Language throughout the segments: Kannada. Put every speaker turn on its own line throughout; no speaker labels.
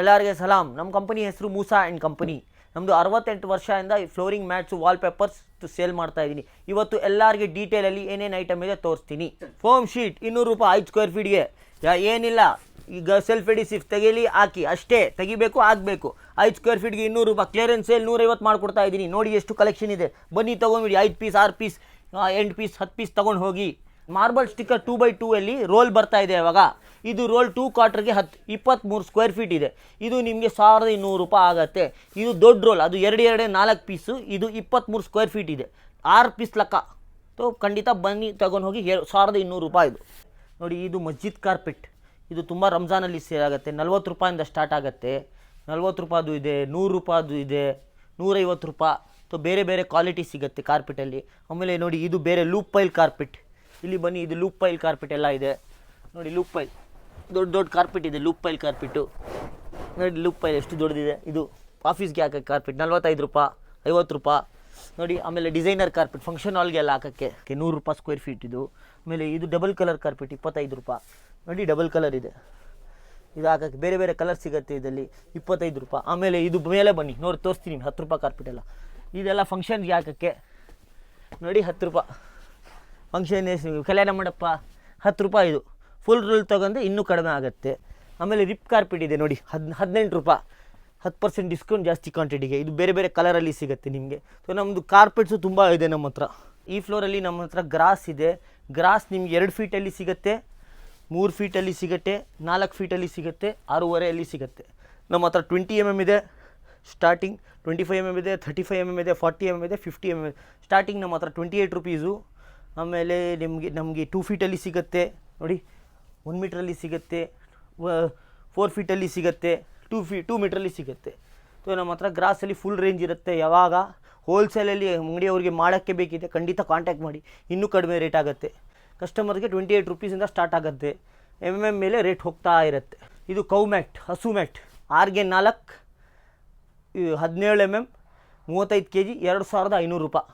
ಎಲ್ಲರಿಗೆ ಸಲಾಂ. ನಮ್ಮ ಕಂಪನಿ ಹೆಸರು ಮೂಸಾ ಆ್ಯಂಡ್ ಕಂಪನಿ. ನಮ್ಮದು ಅರವತ್ತೆಂಟು ವರ್ಷದಿಂದ ಫ್ಲೋರಿಂಗ್ ಮ್ಯಾಟ್ಸು ಪೇಪರ್ಸ್ ಸೇಲ್ ಮಾಡ್ತಾ ಇದ್ದೀನಿ. ಇವತ್ತು ಎಲ್ಲರಿಗೆ ಡೀಟೇಲಲ್ಲಿ ಏನೇನು ಐಟಮ್ ಇದೆ ತೋರಿಸ್ತೀನಿ. ಫೋಮ್ ಶೀಟ್ ಇನ್ನೂರು ರೂಪಾಯಿ ಐದು ಸ್ಕ್ವೇರ್ ಫೀಟ್ಗೆ ಏನಿಲ್ಲ. ಈಗ ಸೆಲ್ಫ್ ಎಡಿಸಿಫ್ ತೆಗೀಲಿ, ಹಾಕಿ. ಅಷ್ಟೇ. ತೆಗಿಬೇಕು, ಆಗಬೇಕು. ಐದು ಸ್ಕ್ವೇರ್ ಫೀಟ್ಗೆ ಇನ್ನೂರು ರೂಪಾಯಿ. ಕ್ಲಿಯರೆನ್ಸ್ ಸೇಲ್ ನೂರೈವತ್ತು ಮಾಡಿಕೊಡ್ತಾ ಇದ್ದೀನಿ. ನೋಡಿ ಎಷ್ಟು ಕಲೆಕ್ಷನ್ ಇದೆ. ಬನ್ನಿ ತೊಗೊಂಬಿಡಿ ಐದು ಪೀಸ್ ಆರು ಪೀಸ್ ಎಂಟು ಪೀಸ್ ಹತ್ತು ಪೀಸ್ ತೊಗೊಂಡು ಹೋಗಿ. Marble sticker two by two ಅಲ್ಲಿ ರೋಲ್ ಬರ್ತಾ ಇದೆ ಇವಾಗ. ಇದು ರೋಲ್ ಟೂ ಕ್ವಾರ್ಟರ್ಗೆ ಹತ್ತು ಇಪ್ಪತ್ತ್ಮೂರು ಸ್ಕ್ವೇರ್ ಫೀಟ್ ಇದೆ. ಇದು ನಿಮಗೆ ಸಾವಿರದ ಇನ್ನೂರು ರೂಪಾಯಿ ಆಗುತ್ತೆ. ಇದು ದೊಡ್ಡ ರೋಲ್ ಅದು ಎರಡು, ಎರಡೇ, ನಾಲ್ಕು ಪೀಸು ಇದು ಇಪ್ಪತ್ತ್ಮೂರು ಸ್ಕ್ವೇರ್ ಫೀಟ್ ಇದೆ. ಆರು ಪೀಸ್ ಲೆಕ್ಕ. ಸೊ ಖಂಡಿತ ಬನ್ನಿ, ತಗೊಂಡು ಹೋಗಿ ಸಾವಿರದ ಇನ್ನೂರು ರೂಪಾಯಿ ಇದು. ನೋಡಿ, ಇದು ಮಸ್ಜಿದ್ ಕಾರ್ಪೆಟ್ ಇದು ತುಂಬ ರಂಜಾನಲ್ಲಿ ಸೇಲ್ ಆಗುತ್ತೆ. ನಲ್ವತ್ತು ರೂಪಾಯಿಂದ ಸ್ಟಾರ್ಟ್ ಆಗುತ್ತೆ. ನಲ್ವತ್ತು ರೂಪಾಯಿದು ಇದೆ, ನೂರು ರೂಪಾಯ್ದು ಇದೆ, ನೂರೈವತ್ತು ರೂಪಾಯಿ. ಸೊ ಬೇರೆ ಬೇರೆ ಕ್ವಾಲಿಟಿ ಸಿಗುತ್ತೆ ಕಾರ್ಪೆಟಲ್ಲಿ ಆಮೇಲೆ ನೋಡಿ, ಇದು ಬೇರೆ ಲೂಪ್ ಪೈಲ್ ಕಾರ್ಪೆಟ್ ಇಲ್ಲಿ ಬನ್ನಿ, ಇದು ಲೂಪ್ ಪೈಲ್ ಕಾರ್ಪೆಟ್ ಎಲ್ಲ ಇದೆ. ನೋಡಿ ಲೂಪ್ ಪೈಲ್ ದೊಡ್ಡ ದೊಡ್ಡ ಕಾರ್ಪೆಟ್ ಇದೆ ಲೂಪ್ ಪೈಲ್ ಕಾರ್ಪೆಟು ನೋಡಿ ಲೂಪ್ ಪೈಲ್ ಎಷ್ಟು ದೊಡ್ಡದಿದೆ. ಇದು ಆಫೀಸ್ಗೆ ಹಾಕೋಕ್ಕೆ ಕಾರ್ಪೆಟ್ ನಲ್ವತ್ತೈದು ರೂಪಾಯಿ, ಐವತ್ತು ರೂಪಾಯಿ. ನೋಡಿ, ಆಮೇಲೆ ಡಿಸೈನರ್ ಕಾರ್ಪೆಟ್ ಫಂಕ್ಷನ್ ಹಾಲ್ಗೆ ಎಲ್ಲ ಹಾಕೋಕ್ಕೆ ನೂರು ರೂಪಾಯಿ ಸ್ಕ್ವೇರ್ ಫೀಟ್ ಇದು. ಆಮೇಲೆ ಇದು ಡಬಲ್ ಕಲರ್ ಕಾರ್ಪೆಟ್ ಇಪ್ಪತ್ತೈದು ರೂಪಾಯಿ. ನೋಡಿ ಡಬಲ್ ಕಲರ್ ಇದೆ. ಇದು ಹಾಕೋಕ್ಕೆ ಬೇರೆ ಬೇರೆ ಕಲರ್ ಸಿಗುತ್ತೆ ಇದರಲ್ಲಿ, ಇಪ್ಪತ್ತೈದು ರೂಪಾಯಿ. ಆಮೇಲೆ ಇದು ಮೇಲೆ ಬನ್ನಿ, ನೋಡಿ, ತೋರಿಸ್ತೀನಿ ಹತ್ತು ರೂಪಾಯಿ ಕಾರ್ಪೆಟ್ ಎಲ್ಲ. ಇದೆಲ್ಲ ಫಂಕ್ಷನ್ಗೆ ಹಾಕೋಕ್ಕೆ, ನೋಡಿ, ಹತ್ತು ರೂಪಾಯಿ. ಫಂಕ್ಷನ್ ಕಲ್ಯಾಣ ಮಂಡಪ ಹತ್ತು ರೂಪಾಯಿ ಇದು. ಫುಲ್ ರೂಲ್ ತೊಗೊಂಡ್ರೆ ಇನ್ನೂ ಕಡಿಮೆ ಆಗುತ್ತೆ. ಆಮೇಲೆ ರಿಪ್ ಕಾರ್ಪೆಟ್ ಇದೆ ನೋಡಿ, ಹದ್ ಹದಿನೆಂಟು ರೂಪಾಯಿ. ಹತ್ತು ಪರ್ಸೆಂಟ್ ಡಿಸ್ಕೌಂಟ್ ಜಾಸ್ತಿ ಕ್ವಾಂಟಿಟಿಗೆ ಇದು ಬೇರೆ ಬೇರೆ ಕಲರಲ್ಲಿ ಸಿಗುತ್ತೆ ನಿಮಗೆ. ಸೊ ನಮ್ಮದು ಕಾರ್ಪೆಟ್ಸು ತುಂಬ ಇದೆ ನಮ್ಮ ಹತ್ರ. ಈ ಫ್ಲೋರಲ್ಲಿ ನಮ್ಮ ಹತ್ರ ಗ್ರಾಸ್ ಇದೆ. ಗ್ರಾಸ್ ನಿಮ್ಗೆ ಎರಡು ಫೀಟಲ್ಲಿ ಸಿಗುತ್ತೆ, ಮೂರು ಫೀಟಲ್ಲಿ ಸಿಗುತ್ತೆ, ನಾಲ್ಕು ಫೀಟಲ್ಲಿ ಸಿಗುತ್ತೆ ಆರೂವರೆಯಲ್ಲಿ ಸಿಗುತ್ತೆ. ನಮ್ಮ ಹತ್ರ ಟ್ವೆಂಟಿ ಎಂ ಎಂ ಇದೆ starting twenty five M M ಇದೆ ಥರ್ಟಿ ಫೈವ್ ಎಂ ಎಂ ಇದೆ ಫಾರ್ಟಿ ಎಂ ಎಂ ಇದೆ ಫಿಫ್ಟಿ ಎಂ ಎಂ ಸ್ಟಾರ್ಟಿಂಗ್ ನಮ್ಮ ಹತ್ರ ಟ್ವೆಂಟಿ ಏಯ್ಟ್ ರುಪೀಸು ಆಮೇಲೆ ನಿಮಗೆ, ನಮಗೆ ಟೂ ಫೀಟಲ್ಲಿ ಸಿಗುತ್ತೆ. ನೋಡಿ ಒನ್ ಮೀಟ್ರಲ್ಲಿ ಸಿಗುತ್ತೆ. ಫೋರ್ ಫೀಟಲ್ಲಿ ಸಿಗುತ್ತೆ. ಟೂ ಫೀ ಟೂ ಮೀಟ್ರಲ್ಲಿ ಸಿಗುತ್ತೆ. ಸೊ ನಮ್ಮ ಹತ್ರ ಗ್ರಾಸಲ್ಲಿ ಫುಲ್ ರೇಂಜ್ ಇರುತ್ತೆ ಯಾವಾಗ? ಹೋಲ್ಸೇಲಲ್ಲಿ ಅಂಗಡಿಯವ್ರಿಗೆ ಮಾಡೋಕ್ಕೆ ಬೇಕಿದೆ, ಖಂಡಿತ ಕಾಂಟ್ಯಾಕ್ಟ್ ಮಾಡಿ. ಇನ್ನೂ ಕಡಿಮೆ ರೇಟ್ ಆಗುತ್ತೆ. ಕಸ್ಟಮರ್ಗೆ ಟ್ವೆಂಟಿ ಏಯ್ಟ್ ರುಪೀಸಿಂದ ಸ್ಟಾರ್ಟ್ ಆಗುತ್ತೆ. ಎಂ ಎಂ ಮೇಲೆ ರೇಟ್ ಹೋಗ್ತಾ ಇರುತ್ತೆ. ಇದು ಕೌ ಮ್ಯಾಟ್ ಹಸು ಮ್ಯಾಟ್ ಆರ್ಗೆ ನಾಲ್ಕು, ಹದಿನೇಳು ಎಂ ಎಂ ಮೂವತ್ತೈದು ಕೆ ಜಿ ಎರಡು ಸಾವಿರದ ಐನೂರು ರೂಪಾಯಿ.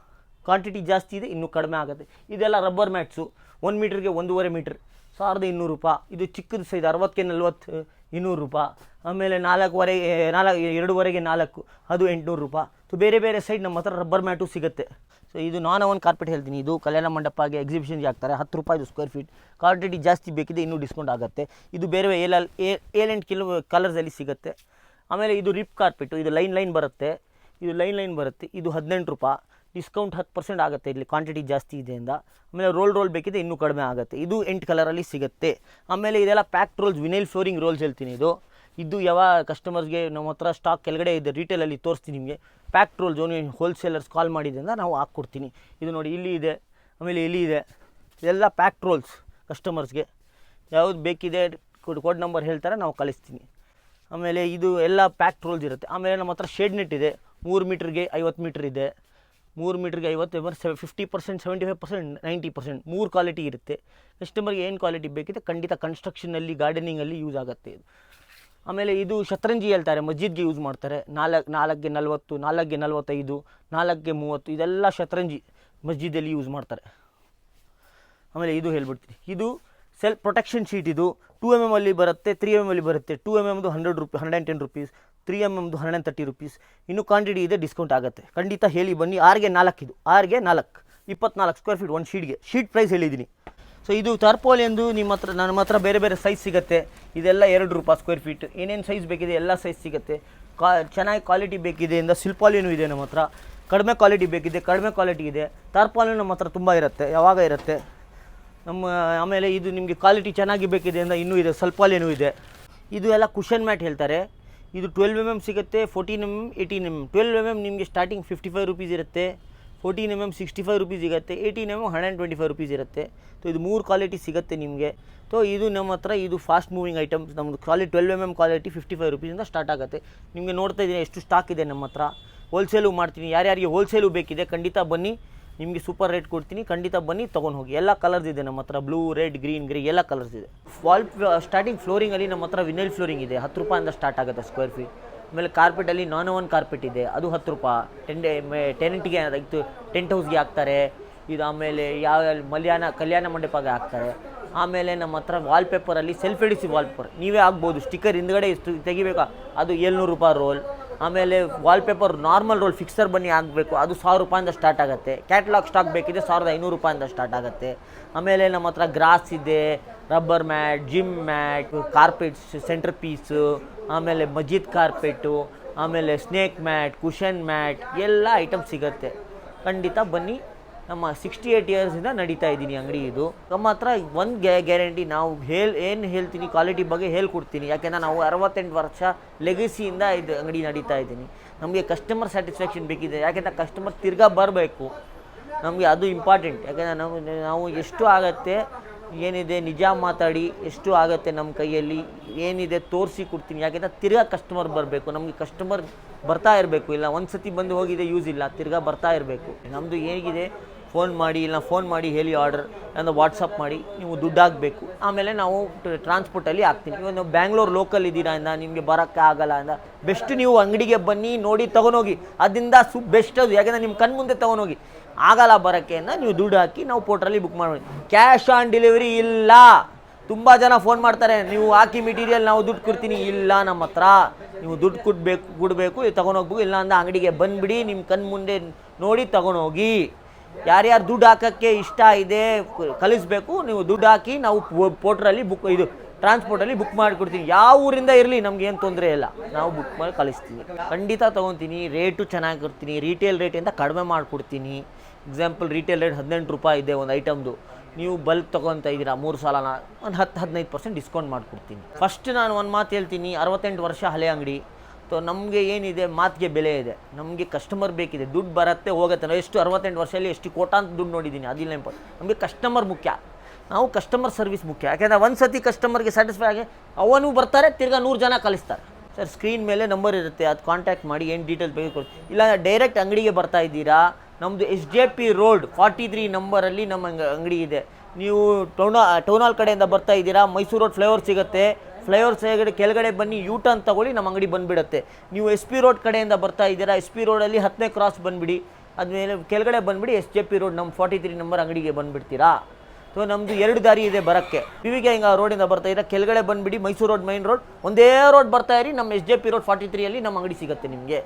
ಕ್ವಾಂಟಿಟಿ ಜಾಸ್ತಿ ಇದೆ, ಇನ್ನೂ ಕಡಿಮೆ ಆಗುತ್ತೆ. ಇದೆಲ್ಲ ರಬ್ಬರ್ ಮ್ಯಾಟ್ಸು ಒಂದು ಮೀಟ್ರಿಗೆ ಒಂದೂವರೆ ಮೀಟ್ರ್ ಸಾವಿರದ ಇನ್ನೂರು ರೂಪಾಯಿ. ಇದು ಚಿಕ್ಕದು ಸೈಜ್ ಅರವತ್ತಕ್ಕೆ ನಲ್ವತ್ತು, ಇನ್ನೂರು ರೂಪಾಯಿ. ಆಮೇಲೆ ನಾಲ್ಕುವರೆ ನಾಲ್ಕು, ಎರಡೂವರೆಗೆ ನಾಲ್ಕು, ಅದು ಎಂಟುನೂರು ರೂಪಾಯಿ. ಸೊ ಬೇರೆ ಬೇರೆ ಸೈಡ್ ನಮ್ಮ ಹತ್ರ ರಬ್ಬರ್ ಮ್ಯಾಟು ಸಿಗುತ್ತೆ. ಸೊ ಇದು ನಾನು ಒಂದು ಕಾರ್ಪೆಟ್ ಹೇಳ್ತೀನಿ. ಇದು ಕಲ್ಯಾಣ ಮಂಟಪಗೆ ಎಕ್ಸಿಬಿಷನ್ಗೆ ಹಾಕ್ತಾರೆ. ಹತ್ತು ರೂಪಾಯಿದು ಸ್ಕ್ವೇರ್ ಫೀಟ್ ಕ್ವಾಂಟಿಟಿ ಜಾಸ್ತಿ ಬೇಕಿದೆ ಇನ್ನೂ ಡಿಸ್ಕೌಂಟ್ ಆಗುತ್ತೆ. ಇದು ಬೇರೆ ಏಳಲ್ಲಿ ಏಳೆಂಟು ಕಿಲೋ ಕಲರ್ಸಲ್ಲಿ ಸಿಗುತ್ತೆ. ಆಮೇಲೆ ಇದು ರಿಪ್ ಕಾರ್ಪೆಟು ಇದು ಲೈನ್ ಲೈನ್ ಬರುತ್ತೆ. ಇದು ಲೈನ್ ಲೈನ್ ಬರುತ್ತೆ. ಇದು ಹದಿನೆಂಟು ರೂಪಾಯಿ. ಡಿಸ್ಕೌಂಟ್ ಹತ್ತು ಪರ್ಸೆಂಟ್ ಆಗುತ್ತೆ ಇಲ್ಲಿ ಕ್ವಾಂಟಿಟಿ ಜಾಸ್ತಿ ಇದೆಯಿಂದ ಆಮೇಲೆ ರೋಲ್ ರೋಲ್ ಬೇಕಿದೆ ಇನ್ನೂ ಕಡಿಮೆ ಆಗುತ್ತೆ. ಇದು ಎಂಟು ಕಲರಲ್ಲಿ ಸಿಗುತ್ತೆ. ಆಮೇಲೆ ಇದೆಲ್ಲ packed rolls vinyl flooring rolls ಹೇಳ್ತೀನಿ ಇದು. ಇದು ಯಾವ ಕಸ್ಟಮರ್ಸ್ಗೆ ನಮ್ಮ ಹತ್ರ ಸ್ಟಾಕ್ ಕೆಳಗಡೆ ಇದೆ ರೀಟೇಲಲ್ಲಿ ತೋರಿಸ್ತೀನಿ ನಿಮಗೆ. ಪ್ಯಾಕ್ಡ್ ರೋಲ್ಸ್ ನೀವು ಹೋಲ್ಸೇಲರ್ಸ್ ಕಾಲ್ ಮಾಡಿದ್ರಿಂದ ನಾವು ಹಾಕ್ಕೊಡ್ತೀನಿ. ಇದು ನೋಡಿ, ಇಲ್ಲಿ ಇದೆ, ಆಮೇಲೆ ಇಲ್ಲಿ ಇದೆ. ಇದೆಲ್ಲ ಪ್ಯಾಕ್ ರೋಲ್ಸ್ ಕಸ್ಟಮರ್ಸ್ಗೆ ಯಾವ್ದು ಬೇಕಿದೆ ಕೋಡ್ ಕೋಡ್ ನಂಬರ್ ಹೇಳ್ತಾರೆ, ನಾವು ಕಳಿಸ್ತೀನಿ. ಆಮೇಲೆ ಇದು ಎಲ್ಲ ಪ್ಯಾಕ್ ರೋಲ್ಸ್ ಇರುತ್ತೆ. ಆಮೇಲೆ ನಮ್ಮ ಹತ್ರ ಶೇಡ್ ನೆಟ್ ಇದೆ. ಮೂರು ಮೀಟ್ರಿಗೆ ಐವತ್ತು ಮೀಟ್ರ್ ಇದೆ. ಮೂರು ಮೀಟ್ರಿಗೆ ಐವತ್ತು ಎವರ್ ಸೆ fifty percent seventy five percent ninety percent ಮೂರು ಕ್ವಾಲಿಟಿ ಇರುತ್ತೆ. ಕಸ್ಟಮರ್ಗೆ ಏನು ಕ್ವಾಲಿಟಿ ಬೇಕಿದೆ, ಖಂಡಿತ ಕನ್ಸ್ಟ್ರಕ್ಷನಲ್ಲಿ ಗಾರ್ಡನಿಂಗಲ್ಲಿ ಯೂಸ್ ಆಗುತ್ತೆ ಇದು. ಆಮೇಲೆ ಇದು ಶತರಂಜಿ ಹೇಳ್ತಾರೆ, ಮಸ್ಜಿದ್ಗೆ ಯೂಸ್ ಮಾಡ್ತಾರೆ. ನಾಲ್ಕು, ನಾಲ್ಕಿಗೆ ನಲ್ವತ್ತು, ನಾಲ್ಕಿಗೆ ನಲ್ವತ್ತೈದು, ನಾಲ್ಕಿಗೆ ಮೂವತ್ತು, ಇದೆಲ್ಲ ಶತರಂಜಿ ಮಸ್ಜಿದಲ್ಲಿ ಯೂಸ್ ಮಾಡ್ತಾರೆ. ಆಮೇಲೆ ಇದು ಹೇಳ್ಬಿಡ್ತೀನಿ. ಇದು ಸೆಲ್ಫ್ ಪ್ರೊಟೆಕ್ಷನ್ ಶೀಟ್ ಇದು ಟೂ ಎಂ ಎಂ ಅಲ್ಲಿ ಬರುತ್ತೆ ತ್ರೀ ಎಂ ಅಲ್ಲಿ ಬರುತ್ತೆ. Two M ಎಮ್ದು hundred rupee hundred and ten rupees three M ಎಮ್ದು hundred and thirty rupees ಇನ್ನು ಕ್ವಾಂಟಿಟಿ ಇದೆ ಡಿಸ್ಕೌಂಟ್ ಆಗುತ್ತೆ. ಖಂಡಿತ ಹೇಳಿ ಬನ್ನಿ ಆರ್ಗೆ ನಾಲ್ಕು ಇದು. ಆರ್ಗೆ ನಾಲ್ಕು. ಇಪ್ಪತ್ನಾಲ್ಕು ಸ್ಕ್ವೇರ್ ಫೀಟ್ ಒಂದು ಶೀಟ್ಗೆ ಶೀಟ್ ಪ್ರೈಸ್ ಹೇಳಿದ್ದೀನಿ. ಸೊ ಇದು ತರ್ಪೋಲ್ ಎಂದು ನಿಮ್ಮ ಹತ್ರ, ನನ್ನ ಹತ್ರ ಬೇರೆ ಬೇರೆ ಸೈಜ್ ಸಿಗುತ್ತೆ. ಇದೆಲ್ಲ ಎರಡು ರೂಪಾಯಿ ಸ್ಕ್ವೇರ್ ಫೀಟ್ ಏನೇನು ಸೈಜ್ ಬೇಕಿದೆ, ಎಲ್ಲ ಸೈಜ್ ಸಿಗುತ್ತೆ. ಕಾ, ಚೆನ್ನಾಗಿ ಕ್ವಾಲಿಟಿ ಬೇಕಿದೆ, ಇಂದ ಸಿಲ್ಪಾಲಿನೂ ಇದೆ ನಮ್ಮ ಹತ್ರ. ಕಡಿಮೆ ಕ್ವಾಲಿಟಿ ಬೇಕಿದೆ, ಕಡಿಮೆ ಕ್ವಾಲಿಟಿ ಇದೆ. ಟಾರ್ಪಾಲಿನೂ ನಮ್ಮ ಹತ್ರ ತುಂಬ ಇರುತ್ತೆ, ಯಾವಾಗ ಇರುತ್ತೆ? ನಮ್ಮ, ಆಮೇಲೆ ಇದು ನಿಮಗೆ ಕ್ವಾಲಿಟಿ ಚೆನ್ನಾಗಿ ಬೇಕಿದೆ ಅಂತ ಇನ್ನೂ ಇದೆ ಸ್ವಲ್ಪಲೇನೂ ಇದೆ. ಇದು ಎಲ್ಲ ಕುಷನ್ ಮ್ಯಾಟ್ ಹೇಳ್ತಾರೆ. ಇದು ಟ್ವೆಲ್ವ್ ಎಂ ಎಂ ಸಿಗುತ್ತೆ fourteen M M eighteen M twelve M M ನಿಮಗೆ ಸ್ಟಾರ್ಟಿಂಗ್ ಫಿಫ್ಟಿ ಫೈವ್ ರುಪೀಸ್ ಇರುತ್ತೆ. Fourteen M M sixty five rupees ಸಿಗುತ್ತೆ eighteen M M hundred twenty five rupees ಇರುತ್ತೆ. ಸೊ ಇದು ಮೂರು ಕ್ವಾಲಿಟಿ ಸಿಗುತ್ತೆ ನಿಮಗೆ. ಸೊ ಇದು ನಮ್ಮ ಹತ್ರ ಇದು ಫಾಸ್ಟ್ ಮೂವಿಂಗ್ ಐಟಮ್ಸ್ ನಮ್ಮದು quality twelve M M quality fifty five ರುಪೀಸಿಂದ start ಆಗುತ್ತೆ. ನಿಮಗೆ ನೋಡ್ತಾ ಇದ್ದೀನಿ ಎಷ್ಟು ಸ್ಟಾಕ್ ಇದೆ ನಮ್ಮ ಹತ್ರ. ಹೋಲ್ಸೇಲು ಮಾಡ್ತೀನಿ. ಯಾರ್ಯಾರಿಗೆ ಹೋಲ್ಸೇಲು ಬೇಕಿದೆ ಖಂಡಿತ ಬನ್ನಿ. ನಿಮಗೆ ಸೂಪರ್ ರೇಟ್ ಕೊಡ್ತೀನಿ, ಖಂಡಿತ ಬನ್ನಿ, ತೊಗೊಂಡು ಹೋಗಿ. ಎಲ್ಲ ಕಲರ್ಸ್ ಇದೆ ನಮ್ಮ ಹತ್ರ. ಬ್ಲೂ ರೆಡ್ ಗ್ರೀನ್ ಗ್ರೀ ಎಲ್ಲ ಕಲರ್ಸ್ ಇದೆ. ವಾಲ್ ಸ್ಟಾರ್ಟಿಂಗ್ ಫ್ಲೋರಿಂಗಲ್ಲಿ ನಮ್ಮ ಹತ್ರ ವಿನೈಲ್ ಫ್ಲೋರಿಂಗ್ ಇದೆ. ಹತ್ತು ರೂಪಾಯಿಂದ ಸ್ಟಾರ್ಟ್ ಆಗುತ್ತೆ ಸ್ಕ್ವೇರ್ ಫೀಟ್ ಆಮೇಲೆ ಕಾರ್ಪೆಟಲ್ಲಿ ನಾನ್ ಒನ್ ಕಾರ್ಪೆಟ್ ಇದೆ. ಅದು ಹತ್ತು ರೂಪಾಯಿ. ಟೆನ್ ಟೆನೆಂಟ್ಗೆ ಇತ್ತು ಟೆಂಟ್ ಹೌಸ್ಗೆ ಹಾಕ್ತಾರೆ. ಇದು ಆಮೇಲೆ ಯಾವ ಮಲ್ಯಾಣ ಕಲ್ಯಾಣ ಮಂಟಪಗೆ ಹಾಕ್ತಾರೆ. ಆಮೇಲೆ ನಮ್ಮ ಹತ್ರ ವಾಲ್ಪೇಪರಲ್ಲಿ ಸೆಲ್ಫ್ ಎಡಿಸಿವ್ ವಾಲ್ಪೇಪರ್ ನೀವೇ ಆಗ್ಬೋದು ಸ್ಟಿಕ್ಕರ್ ಹಿಂದ್ಗಡೆ ಎಷ್ಟು ತೆಗಿಬೇಕಾ? ಅದು ಏಳ್ನೂರು ರೂಪಾಯಿ ರೋಲ್ ಆಮೇಲೆ ವಾಲ್ಪೇಪರ್ ನಾರ್ಮಲ್ ರೋಲ್ ಫಿಕ್ಸರ್ ಬನ್ನಿ ಆಗಬೇಕು. ಅದು ಸಾವಿರ ರೂಪಾಯಿಂದ ಸ್ಟಾರ್ಟ್ ಆಗುತ್ತೆ. ಕ್ಯಾಟ್ಲಾಗ್ ಸ್ಟಾಕ್ ಬೇಕಿದೆ ಸಾವಿರದ ಐನೂರು ರೂಪಾಯಿಂದ ಸ್ಟಾರ್ಟ್ ಆಗುತ್ತೆ. ಆಮೇಲೆ ನಮ್ಮ ಹತ್ರ ಗ್ರಾಸ್ ಇದೆ rubber mat gym mat carpets centre piece ಆಮೇಲೆ ಮಜೀದ್ ಕಾರ್ಪೆಟು ಆಮೇಲೆ ಸ್ನೇಕ್ ಮ್ಯಾಟ್ ಕುಷನ್ ಮ್ಯಾಟ್ ಎಲ್ಲ ಐಟಮ್ ಸಿಗುತ್ತೆ. ಖಂಡಿತ ಬನ್ನಿ. ನಮ್ಮ ಸಿಕ್ಸ್ಟಿ ಏಯ್ಟ್ ಇಯರ್ಸಿಂದ ನಡೀತಾ ಇದ್ದೀನಿ ಅಂಗಡಿ ಇದು. ನಮ್ಮ ಹತ್ರ ಒಂದು ಗ್ಯಾ ಗ್ಯಾರಂಟಿ ನಾವು ಹೇಳ್, ಏನು ಹೇಳ್ತೀನಿ ಕ್ವಾಲಿಟಿ ಬಗ್ಗೆ ಹೇಳ್ಕೊಡ್ತೀನಿ. ಯಾಕೆಂದ್ರೆ ನಾವು ಅರವತ್ತೆಂಟು ವರ್ಷ ಲೆಗಸಿಯಿಂದ ಇದು ಅಂಗಡಿ ನಡೀತಾ ಇದ್ದೀನಿ. ನಮಗೆ ಕಸ್ಟಮರ್ ಸ್ಯಾಟಿಸ್ಫ್ಯಾಕ್ಷನ್ ಬೇಕಿದೆ. ಯಾಕೆಂದ್ರೆ ಕಸ್ಟಮರ್ ತಿರ್ಗಾ ಬರಬೇಕು. ನಮಗೆ ಅದು ಇಂಪಾರ್ಟೆಂಟ್ ಯಾಕೆಂದ್ರೆ ನಾವು ನಾವು ಎಷ್ಟು ಆಗತ್ತೆ, ಏನಿದೆ ನಿಜ ಮಾತಾಡಿ ಎಷ್ಟು ಆಗುತ್ತೆ ನಮ್ಮ ಕೈಯಲ್ಲಿ, ಏನಿದೆ ತೋರಿಸಿ ಕೊಡ್ತೀನಿ. ಯಾಕೆಂದ್ರೆ ತಿರ್ಗಾ ಕಸ್ಟಮರ್ ಬರಬೇಕು. ನಮಗೆ ಕಸ್ಟಮರ್ ಬರ್ತಾ ಇರಬೇಕು. ಇಲ್ಲ ಒಂದು ಸತಿ ಬಂದು ಹೋಗಿದೆ ಯೂಸ್ ಇಲ್ಲ, ತಿರ್ಗಾ ಬರ್ತಾ ಇರಬೇಕು. ನಮ್ಮದು ಹೇಗಿದೆ ಫೋನ್ ಮಾಡಿ, ಇಲ್ಲ ಫೋನ್ ಮಾಡಿ ಹೇಳಿ ಆರ್ಡರ್ ಅಂದರೆ ವಾಟ್ಸಪ್ ಮಾಡಿ, ನೀವು ದುಡ್ಡು ಹಾಕಬೇಕು ಆಮೇಲೆ ನಾವು ಟ್ರಾನ್ಸ್ಪೋರ್ಟಲ್ಲಿ ಹಾಕ್ತೀನಿ. ಇವಾಗ ನೀವು ಬ್ಯಾಂಗ್ಳೂರು ಲೋಕಲ್ ಇದ್ದೀರಾ ಅಂದ, ನಿಮಗೆ ಬರೋಕ್ಕೆ ಆಗಲ್ಲ ಅಂದ ಬೆಸ್ಟ್ ನೀವು ಅಂಗಡಿಗೆ ಬನ್ನಿ, ನೋಡಿ ತೊಗೊಂಡೋಗಿ. ಅದರಿಂದ ಸು ಬೆಸ್ಟ್ ಅದು. ಯಾಕೆಂದರೆ ನಿಮ್ಮ ಕಣ್ಣು ಮುಂದೆ ತೊಗೊಂಡೋಗಿ. ಆಗಲ್ಲ ಬರೋಕ್ಕೆ ಅಂತ ನೀವು ದುಡ್ಡು ಹಾಕಿ ನಾವು ಪೋರ್ಟ್ರಲ್ಲಿ ಬುಕ್ ಮಾಡಿ ಕ್ಯಾಶ್ ಆನ್ ಡೆಲಿವರಿ ಇಲ್ಲ. ತುಂಬ ಜನ ಫೋನ್ ಮಾಡ್ತಾರೆ, ನೀವು ಹಾಕಿ ಮೆಟೀರಿಯಲ್ ನಾವು ದುಡ್ಡು ಕೊಡ್ತೀನಿ. ಇಲ್ಲ, ನಮ್ಮ ಹತ್ರ. ನೀವು ದುಡ್ಡು ಕೊಡ್ಬೇಕು, ಕೊಡಬೇಕು ತೊಗೊಂಡೋಗ್ಬೇಕು. ಇಲ್ಲ ಅಂದ ಅಂಗಡಿಗೆ ಬಂದುಬಿಡಿ, ನಿಮ್ಮ ಕಣ್ಣು ಮುಂದೆ ನೋಡಿ ತೊಗೊಂಡೋಗಿ. ಯಾರ್ಯಾರು ದುಡ್ಡು ಹಾಕೋಕ್ಕೆ ಇಷ್ಟ ಇದೆ ಕಲಿಸ್ಬೇಕು ನೀವು ದುಡ್ಡು ಹಾಕಿ ನಾವು ಪೋರ್ಟ್ರಲ್ಲಿ ಬುಕ್ ಇದು ಟ್ರಾನ್ಸ್ಪೋರ್ಟಲ್ಲಿ ಬುಕ್ ಮಾಡಿಕೊಡ್ತೀನಿ. ಯಾವ ಊರಿಂದ ಇರಲಿ ನಮ್ಗೆ ಏನು ತೊಂದರೆ ಇಲ್ಲ. ನಾವು ಬುಕ್ ಮಾಡಿ ಕಳಿಸ್ತೀವಿ ಖಂಡಿತ ತೊಗೊತೀನಿ. ರೇಟು ಚೆನ್ನಾಗಿರ್ತೀನಿ. ರೀಟೇಲ್ ರಿಟೇಲ್ ರೇಟಿಂದ ಕಡಿಮೆ ಮಾಡಿಕೊಡ್ತೀನಿ. ಎಕ್ಸಾಂಪಲ್ ರಿಟೇಲ್ ರೇಟ್ ಹದಿನೆಂಟು ರೂಪಾಯಿ ಇದೆ ಒಂದು ಐಟಮ್ದು ನೀವು ಬಲ್ಕ್ ತೊಗೊತಾ ಇದ್ದೀರಾ, ಮೂರು ಸಾಲನ, ಒಂದು ಹತ್ತು, ಹದಿನೈದು ಪರ್ಸೆಂಟ್ ಡಿಸ್ಕೌಂಟ್ ಮಾಡಿಕೊಡ್ತೀನಿ. ಫಸ್ಟ್ ನಾನು ಒಂದು ಮಾತು ಹೇಳ್ತೀನಿ. ಅರವತ್ತೆಂಟು ವರ್ಷ ಹಳೆ ಅಂಗಡಿ. ಸೊ ನಮಗೆ ಏನಿದೆ, ಮಾತಿಗೆ ಬೆಲೆ ಇದೆ. ನಮಗೆ ಕಸ್ಟಮರ್ ಬೇಕಿದೆ, ದುಡ್ಡು ಬರುತ್ತೆ, ಹೋಗುತ್ತೆ. ನಾವು ಎಷ್ಟು ಅರವತ್ತೆಂಟು ವರ್ಷದಲ್ಲಿ ಎಷ್ಟು ಕೋಟಾಂತ ದುಡ್ಡು ನೋಡಿದ್ದೀನಿ ಅದಿಲ್ಲ ಇಂಪಾರ್ಟ್ ನಮಗೆ ಕಸ್ಟಮರ್ ಮುಖ್ಯ. ನಾವು ಕಸ್ಟಮರ್ ಸರ್ವಿಸ್ ಮುಖ್ಯ. ಯಾಕೆಂದರೆ ಒಂದು ಸತಿ ಕಸ್ಟಮರ್ಗೆ ಸ್ಯಾಟಿಸ್ಫೈ ಆಗಿ ಅವನು ಬರ್ತಾರೆ, ತಿರ್ಗಾ ನೂರು ಜನ ಕಳಿಸ್ತಾರೆ. ಸರ್ ಸ್ಕ್ರೀನ್ ಮೇಲೆ ನಂಬರ್ ಇರುತ್ತೆ, ಅದು ಕಾಂಟ್ಯಾಕ್ಟ್ ಮಾಡಿ, ಏನು ಡೀಟೇಲ್ ಬೇಕು ಇಲ್ಲ ಡೈರೆಕ್ಟ್ ಅಂಗಡಿಗೆ ಬರ್ತಾ ಇದ್ದೀರಾ? ನಮ್ಮದು S J P road forty three ನಂಬರಲ್ಲಿ ನಮ್ಮ ಅಂಗಡಿ ಇದೆ. ನೀವು ಟೌನ ಟೌನಾಲ್ ಕಡೆಯಿಂದ ಬರ್ತಾ ಇದ್ದೀರಾ? ಮೈಸೂರು ರೋಡ್ ಫ್ಲೇವರ್ ಸಿಗುತ್ತೆ. ಫ್ಲೈಓವರ್ ಸೈಡ್ ಕೆಳಗಡೆ ಬನ್ನಿ ಯೂ ಟರ್ನ್ ತಗೊಳ್ಳಿ, ನಮ್ಮ ಅಂಗಡಿ ಬಂದುಬಿಡುತ್ತೆ. ನೀವು ಎಸ್ ಪಿ ರೋಡ್ ಕಡೆಯಿಂದ ಬರ್ತಾ ಇದ್ದೀರಾ ಎಸ್ ಪಿ ರೋಡಲ್ಲಿ ಹತ್ತನೇ ಕ್ರಾಸ್ ಬಂದುಬಿಡಿ. ಅದ್ಮೇಲೆ ಕೆಳಗಡೆ ಬಂದುಬಿಡಿ ಎಸ್ ಜೆ ಪಿ ರೋಡ್ ನಮ್ಮ ಫಾರ್ಟಿ ತ್ರೀ ನಂಬರ್ ಅಂಗಡಿಗೆ ಬಂದುಬಿಡ್ತೀರಾ? ಸೊ ನಮ್ಮದು ಎರಡು ದಾರಿ ಇದೆ ಬರೋಕ್ಕೆ. ಪಿ ವಿ ಹಿಂಗೆ ರೋಡಿಂದ ಬರ್ತಾ ಇದ್ದೀರಾ, ಕೆಳಗಡೆ ಬಂದುಬಿಡಿ ಮೈಸೂರು ರೋಡ್ ಮೈನ್ ರೋಡ್ ಒಂದೇ ರೋಡ್ ಬರ್ತಾ ಇರಿ, ನಮ್ಮ S J P road forty ತ್ರೀಯಲ್ಲಿ ನಮ್ಮ ಅಂಗಡಿ ಸಿಗುತ್ತೆ ನಿಮಗೆ.